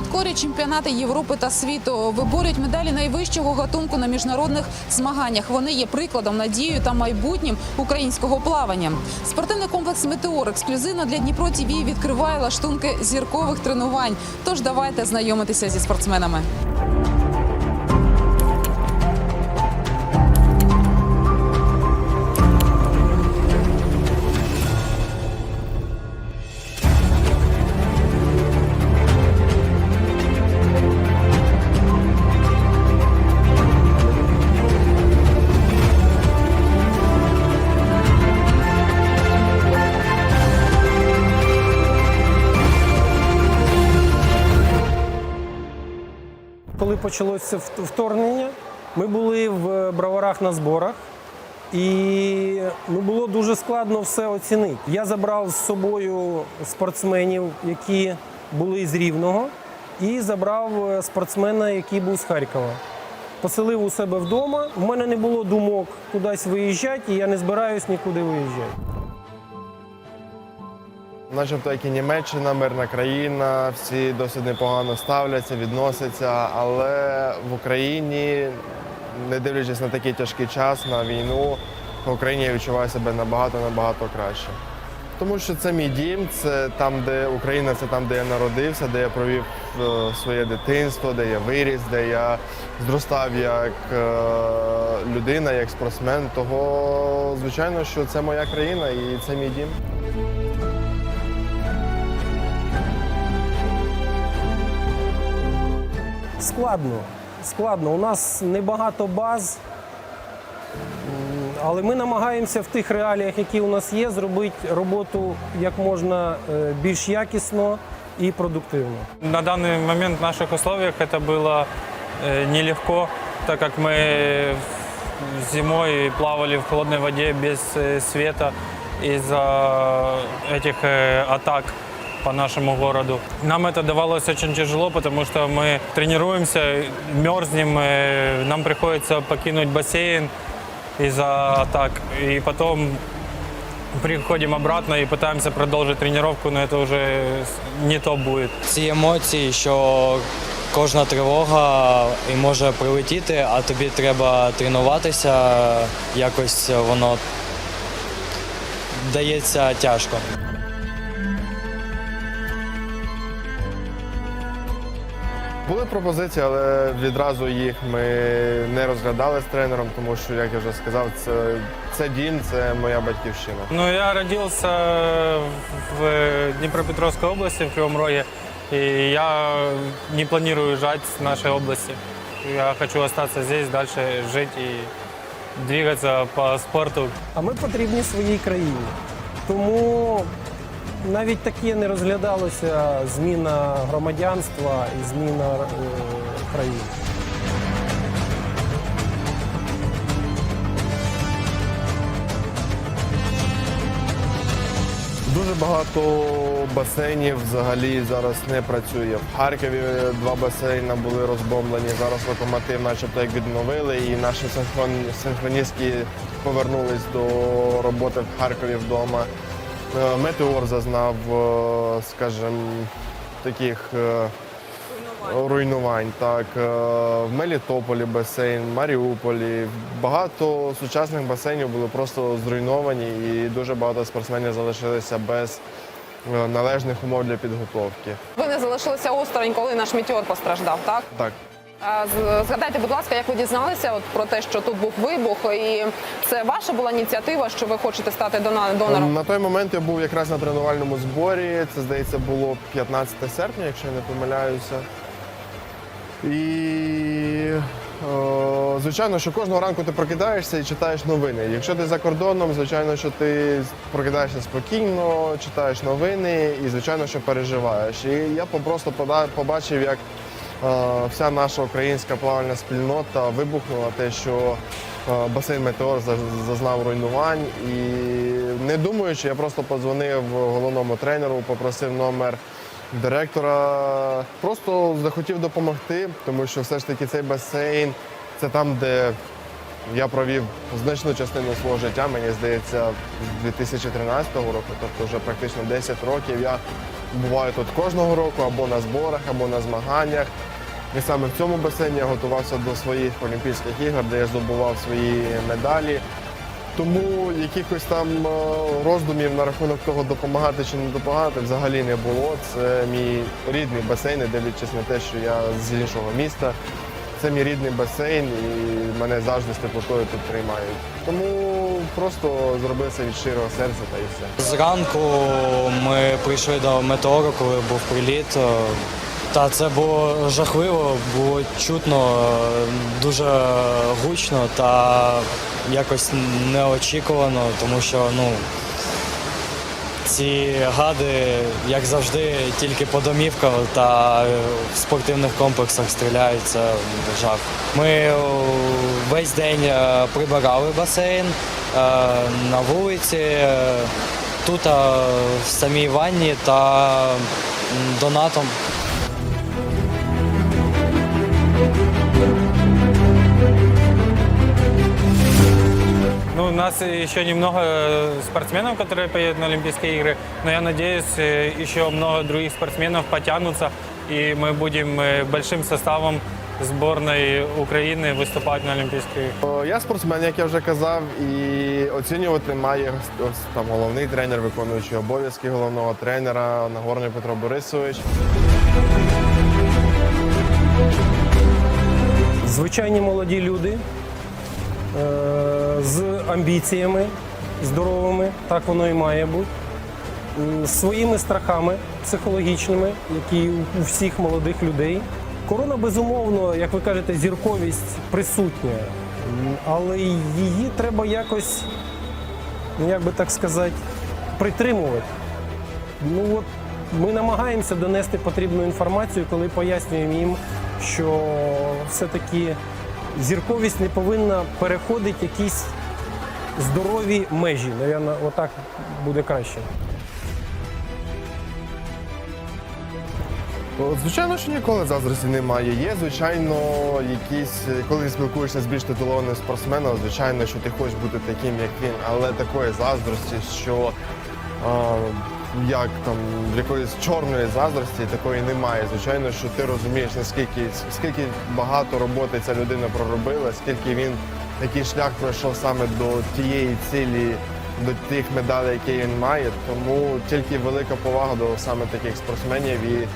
підкорюють чемпіонати Європи та світу, виборюють медалі найвищого гатунку на міжнародних змаганнях. Вони є прикладом, надією та майбутнім українського плавання. Спортивний комплекс Метеор ексклюзивно для Дніпро ТІВІ відкриває лаштунки зіркових тренувань. Тож давайте знайомитися зі спортсменами. Коли почалося вторгнення, ми були в броварах на зборах, і ну, було дуже складно все оцінити. Я забрав з собою спортсменів, які були з Рівного, і забрав е, спортсмена, який був з Харкова. Поселив у себе вдома. У мене не було думок кудись виїжджати, і я не збираюсь нікуди виїжджати. Начебто, як і Німеччина, мирна країна, всі досить непогано ставляться, відносяться, але в Україні, не дивлячись на такий тяжкий час, на війну, в Україні я відчуваю себе набагато набагато краще. Тому що це мій дім, це там, де Україна, це там, де я народився, де я провів е, своє дитинство, де я виріс, де я зростав як е, людина, як спортсмен. Того, звичайно, що це моя країна і це мій дім. Складно. Складно. У нас небагато баз, м, але ми намагаємося в тих реаліях, які у нас є, зробити роботу як можна е, більш якісно і продуктивно. На данный момент в наших условиях это было э, нелегко, так как мы зимой плавали в холодной воде без э, света из-за этих э, атак по нашему городу. Нам это давалось очень тяжело, потому что мы тренируемся, мерзнем, э, нам приходится покинуть бассейн из-за атак. И потом приходим обратно и пытаемся продолжить тренировку, но это уже не то будет. ці емоції, що кожна тривога і може прилетіти, а тобі треба тренуватися, якось воно дається тяжко. Були пропозиції, але відразу їх ми не розглядали з тренером, тому що, як я вже сказав, це, це дім, це моя батьківщина. Ну, я родился в Днепропетровской области, в Кривом Роге, и я не планирую уезжать с нашей области. Я хочу остаться здесь, дальше жить и двигаться по спорту. А ми потрібні своїй країні. Тому навіть таке не розглядалося зміна громадянства і зміна е, країни. Дуже багато басейнів взагалі зараз не працює. В Харкові два басейни були розбомблені. Зараз локомотив, начебто, як відновили, і наші синхрон... синхроністки повернулись до роботи в Харкові вдома. Е, Метеор зазнав, е, скажімо, таких е, руйнувань. Так, Е, в Мелітополі басейн, в Маріуполі. Багато сучасних басейнів були просто зруйновані, і дуже багато спортсменів залишилися без належних умов для підготовки. Ви не залишилися осторонь, коли наш метеор постраждав, так? Так, Згадайте, будь ласка, як ви дізналися от про те, що тут був вибух, і це ваша була ініціатива, що ви хочете стати донором? на той момент я був якраз на тренувальному зборі. Це здається було 15 серпня, якщо я не помиляюся. І о, звичайно, що кожного ранку ти прокидаєшся і читаєш новини. Якщо ти за кордоном, звичайно, що ти прокидаєшся спокійно, читаєш новини і, звичайно, що переживаєш. І я просто побачив, як вся наша українська плавальна спільнота вибухнула те, що е, басейн Метеор зазнав руйнувань. І не думаючи, я просто подзвонив головному тренеру, попросив номер директора. Просто захотів допомогти, тому що все ж таки цей басейн це там, де я провів значну частину свого життя, мені здається, з 2013 року, тобто вже практично 10 років я буває тут кожного року або на зборах, або на змаганнях. І саме в цьому басейні я готувався до своїх Олімпійських ігор, де я здобував свої медалі. Тому якихось там е, роздумів на рахунок того, допомагати чи не допомагати, взагалі не було. Це мій рідний басейн, дивлячись на те, що я з іншого міста. Це мій рідний басейн і мене завжди з теплотою тут приймають. Тому просто зробив це від щирого серця та і все. Зранку ми прийшли до метеору, коли був приліт. Та це було жахливо, було чутно, дуже гучно та якось неочікувано, тому що ну, ці гади, як завжди, тільки по домівках та е, в спортивних комплексах стріляються в жах. Ми е, весь день е, прибирали басейн на вулиці, тут в самій ванні та донатом. нас еще немного э, спортсменов, которые поедут на Олимпийские игры, но я надеюсь, э, еще много других спортсменов потянутся, и мы будем э, большим составом сборной Украины выступать на Олимпийских играх. О, Я спортсмен, як я вже казав, і оцінювати має ось там головний тренер, виконуючий обов'язки головного тренера Нагорний Петро Борисович. Звичайні молоді люди е, з амбіціями здоровими, так воно і має бути, з своїми страхами психологічними, які у- всіх молодих людей. Корона, безумовно, як ви кажете, зірковість присутня, але її треба якось, ну, як би так сказати, притримувати. Ну от ми намагаємося донести потрібну інформацію, коли пояснюємо їм, що все-таки зірковість не повинна переходити якісь здорові межі. Навірно, отак буде краще. Звичайно, що ніколи заздрості немає. Є, звичайно, якісь, коли спілкуєшся з більш титулованим спортсменом, звичайно, що ти хочеш бути таким, як він, але такої заздрості, що а, як там якоїсь чорної заздрості такої немає. Звичайно, що ти розумієш, наскільки скільки багато роботи ця людина проробила, скільки він який шлях пройшов саме до тієї цілі, до тих медалей, які він має. Тому тільки велика повага до саме таких спортсменів і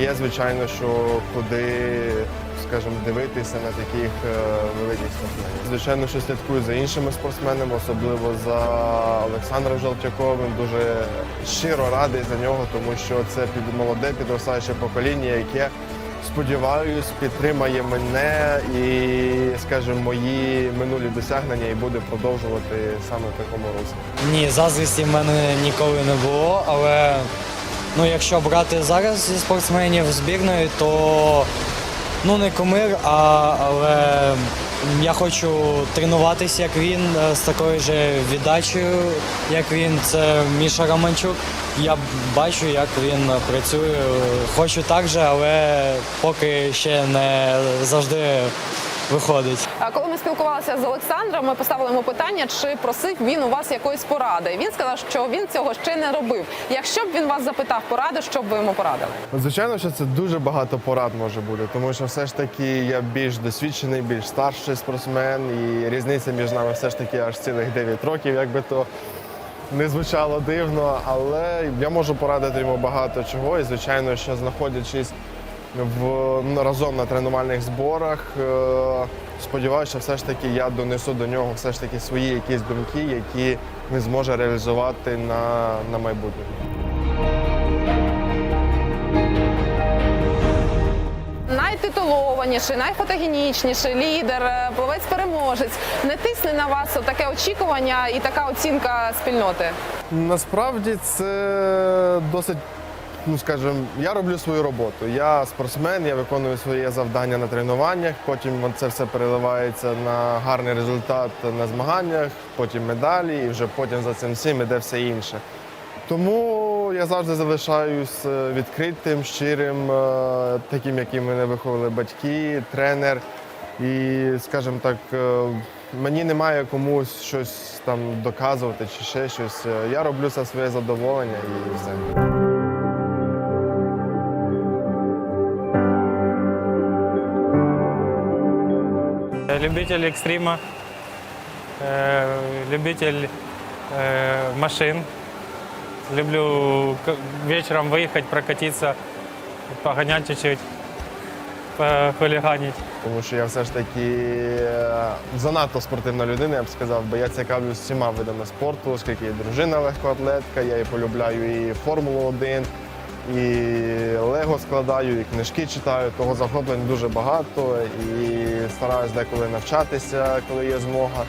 є, звичайно, що куди, скажімо, дивитися на таких е, великих спортсменів. Звичайно, що слідкую за іншими спортсменами, особливо за Олександром Жолтяковим. Дуже щиро радий за нього, тому що це під молоде підростаюче покоління, яке сподіваюсь, підтримає мене і, скажімо, мої минулі досягнення і буде продовжувати саме в такому руслі. Ні, заздрісті в мене ніколи не було, але ну, якщо брати зараз спортсменів збірної, то ну не кумир, а, але я хочу тренуватися, як він, е, з такою же віддачею, як він. Це Міша Романчук. Я бачу, як він працює. Хочу так же, але поки ще не завжди виходить. А Коли ми спілкувалися з Олександром, ми поставили йому питання, чи просив він у вас якоїсь поради. Він сказав, що він цього ще не робив. Якщо б він вас запитав поради, що б ви йому порадили? Звичайно, що це дуже багато порад може бути, тому що все ж таки я більш досвідчений, більш старший спортсмен, і різниця між нами все ж таки аж цілих 9 років, як би то не звучало дивно, але я можу порадити йому багато чого. І звичайно, що знаходячись в разом на тренувальних зборах, е, сподіваюся, що все ж таки я донесу до нього все ж таки свої якісь думки, які він зможе реалізувати на, на майбутнє. Найтитулованіший, найфотогенічніший лідер, е, плавець-переможець не тисне на вас таке очікування і така оцінка спільноти. Насправді це досить, ну скажімо, я роблю свою роботу. Я спортсмен, я виконую своє завдання на тренуваннях, потім це все переливається на гарний результат на змаганнях, потім медалі, і вже потім за цим всім іде все інше. Тому я завжди залишаюсь е, відкритим, щирим, е, таким, яким мене виховали батьки, тренер. І, скажімо так, е, мені немає комусь щось там доказувати чи ще щось. Я роблю це своє задоволення і все. любитель экстрима, э, любитель э, машин. Люблю к- вечером выехать, прокатиться, погонять чуть-чуть, похулиганить. Тому що я все ж таки е, занадто спортивна людина, я б сказав, бо я цікавлюсь всіма видами спорту, оскільки є дружина легкоатлетка, я і полюбляю і Формулу 1, і Лего складаю, і книжки читаю. Того захоплень дуже багато і стараюсь деколи навчатися, коли є змога.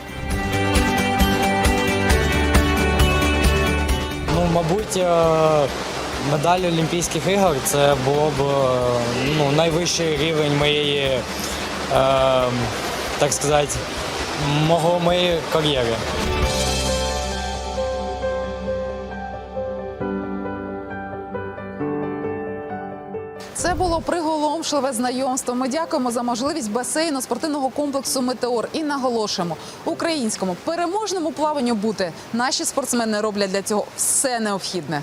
Ну, мабуть, е, медаль Олімпійських ігор це було б е, ну, найвищий рівень моєї, е, так сказати, мого моєї кар'єри. Було приголомшливе знайомство. Ми дякуємо за можливість басейну спортивного комплексу Метеор і наголошуємо українському переможному плаванню бути. Наші спортсмени роблять для цього все необхідне.